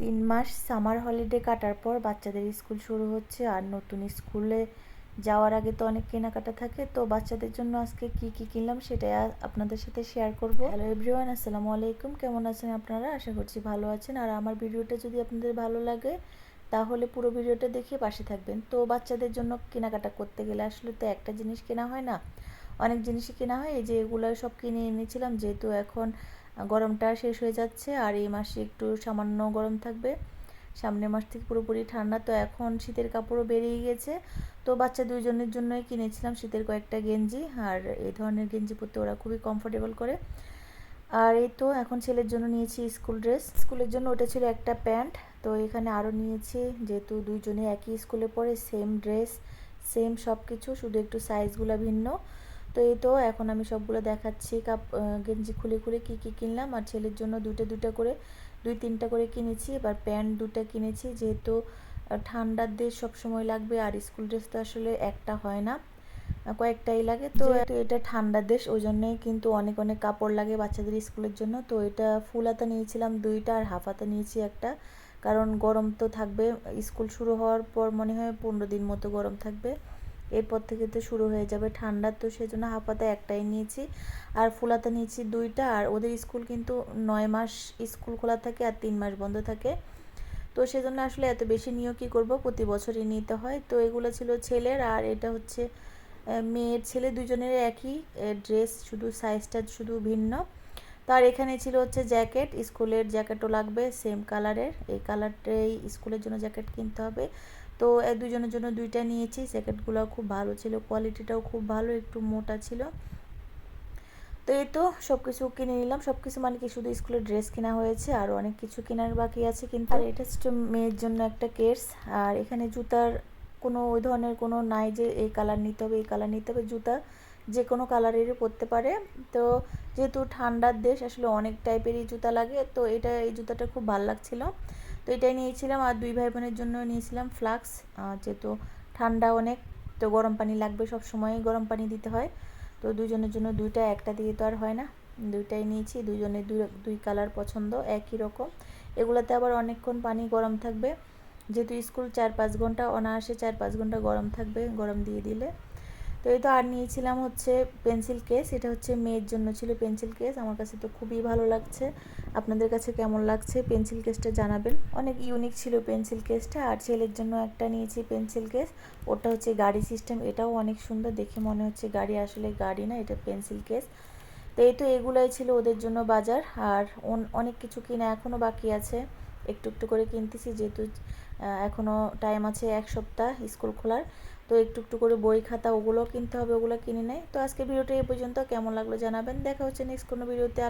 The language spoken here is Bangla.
তিন মাস সামার হলিডে কাটার পর বাচ্চাদের স্কুল শুরু হচ্ছে আর নতুন স্কুলে যাওয়ার আগে তো অনেক কেনাকাটা থাকে। তো বাচ্চাদের জন্য আজকে কি কি কিনলাম সেটাই আপনাদের সাথে শেয়ার করব। হ্যালো এভরিওয়ান আসসালামু আলাইকুম। কেমন আছেন আপনারা? আশা করছি ভালো আছেন। আর আমার ভিডিওটা যদি আপনাদের ভালো লাগে, তাহলে পুরো ভিডিওটা দেখে পাশে থাকবেন। তো বাচ্চাদের জন্য কেনাকাটা করতে গেলে আসলে তো একটা জিনিস কেনা হয় না। অনেক জিনিসই কেনা হয়। এই যে এগুলো সব কিনে এনেছিলাম, যেহেতু এখন গরমটা শেষ হয়ে যাচ্ছে আর এই মাসে একটু সামান্য গরম থাকবে। সামনের মাস থেকে পুরোপুরি ঠান্ডা, তো এখন শীতের কাপড়ও বেরিয়ে গেছে। তো বাচ্চা দুইজনের জন্যই কিনেছিলাম শীতের কয়েকটা গেঞ্জি, আর এই ধরনের গেঞ্জি পরতে ওরা খুবই কমফোর্টেবল করে। আর এই তো এখন ছেলের জন্য নিয়েছি স্কুল ড্রেস স্কুলের জন্য ওটা ছিল একটা প্যান্ট, তো এখানে আরও নিয়েছি, যেহেতু দুইজনে একই স্কুলে পড়ে সেম ড্রেস সেম সব কিছু শুধু একটু সাইজগুলো ভিন্ন। তো এই তো এখন আমি সবগুলো দেখাচ্ছি। কাপ গেঞ্জি খুলে খুলে কি কি কিনলাম আর ছেলের জন্য দুটো দুটো করে দুই তিনটা করে কিনেছি। এবার প্যান্ট দুটো কিনেছি যেহেতু ঠান্ডার দেশ সব সময় লাগবে আর স্কুল ড্রেস তো আসলে একটা হয় না কয়েকটাই লাগে। তো এটা ঠান্ডার দেশ ওই জন্যই কিন্তু অনেক অনেক কাপড় লাগে বাচ্চাদের স্কুলের জন্য। তো এটা ফুল হাতা নিয়েছিলাম দুইটা আর হাফ হাতা নিয়েছি একটা। কারণ গরম তো থাকবে স্কুল শুরু হওয়ার পর মনে হয় পনেরো দিন মতো গরম থাকবে। এরপর থেকে তো শুরু হয়ে যাবে ঠান্ডা, তো সেজন্য হাফাতা একটাই নিয়েছি। আর ফুলাতা নিয়েছি দুইটা, আর ওদের স্কুল কিন্তু নয় মাস স্কুল খোলা থাকে আর তিন মাস বন্ধ থাকে। তো সেজন্য আসলে এত বেশি নিয়েও কী করব? প্রতি বছরই নিতে হয়। তো এগুলো ছিল ছেলের, আর এটা হচ্ছে মেয়ের ছেলে দুজনের একই ড্রেস শুধু সাইজটা শুধু ভিন্ন। তো আর এখানে ছিল হচ্ছে জ্যাকেট, স্কুলের জ্যাকেটও লাগবে সেম কালারের এই কালারটাই স্কুলের জন্য জ্যাকেট কিনতে হবে। তো, এ দুজনের জন্য দুইটা নিয়েছি। জ্যাকেটগুলো খুব ভালো ছিল কোয়ালিটিটাও খুব ভালো, একটু মোটা ছিল। তো এই তো সব কিছু কিনে নিলাম। সব কিছু মানে কি, শুধু স্কুলের ড্রেস কেনা হয়েছে, আর অনেক কিছু কেনার বাকি আছে কিন্তু। আর এটা হচ্ছে মেয়ের জন্য একটা কেস আর এখানে জুতার কোনো ওই ধরনের কোনো নাই যে এই কালার নিতে হবে, এই কালার নিতে হবে জুতা। যে কোনো কালারেরই পরতে পারে। তো যেহেতু ঠান্ডার দেশ, আসলে অনেক টাইপেরই জুতা লাগে। তো এটা, এই জুতাটা খুব ভালো লাগছিল। তো এটাই নিয়েছিলাম আর দুই ভাই বোনের জন্য নিয়েছিলাম ফ্লাক্স। যেহেতু ঠান্ডা অনেক, তো গরম পানি লাগবে সব সময় গরম পানি দিতে হয়। তো দুজনের জন্য দুইটা, একটা দিয়ে তো আর হয় না। দুইটাই নিয়েছি দুজনের দুই দুই কালার পছন্দ, একই রকম। এগুলোতে আবার অনেকক্ষণ পানি গরম থাকবে। যেহেতু স্কুল চার পাঁচ ঘণ্টা, অনায়াসে চার পাঁচ ঘণ্টা গরম থাকবে, গরম দিয়ে দিলে। তো এই তো আর নিয়েছিলাম হচ্ছে পেন্সিল কেস এটা হচ্ছে মেয়ের জন্য ছিল পেন্সিল কেস আমার কাছে তো খুবই ভালো লাগছে। আপনাদের কাছে কেমন লাগছে পেন্সিল কেসটা জানাবেন। অনেক ইউনিক ছিল পেন্সিল কেসটা আর ছেলের জন্য একটা নিয়েছি পেন্সিল কেস ওটা হচ্ছে গাড়ি সিস্টেম এটাও অনেক সুন্দর, দেখে মনে হচ্ছে গাড়ি আসলে গাড়ি না, এটা পেন্সিল কেস তো এই তো এগুলাই ছিল ওদের জন্য বাজার, আর অনেক কিছু কিনা এখনও বাকি আছে। একটু একটু করে কিনতেছি, যেহেতু এখনও টাইম আছে এক সপ্তাহ স্কুল খোলার, তো একটু একটু করে বই খাতা ওগুলো কিনতে হবে, ওগুলো কিনে নেয়। তো আজকে ভিডিওটা এই পর্যন্ত। কেমন লাগল জানাবেন। দেখা হচ্ছে নেক্সট কোনো ভিডিওতে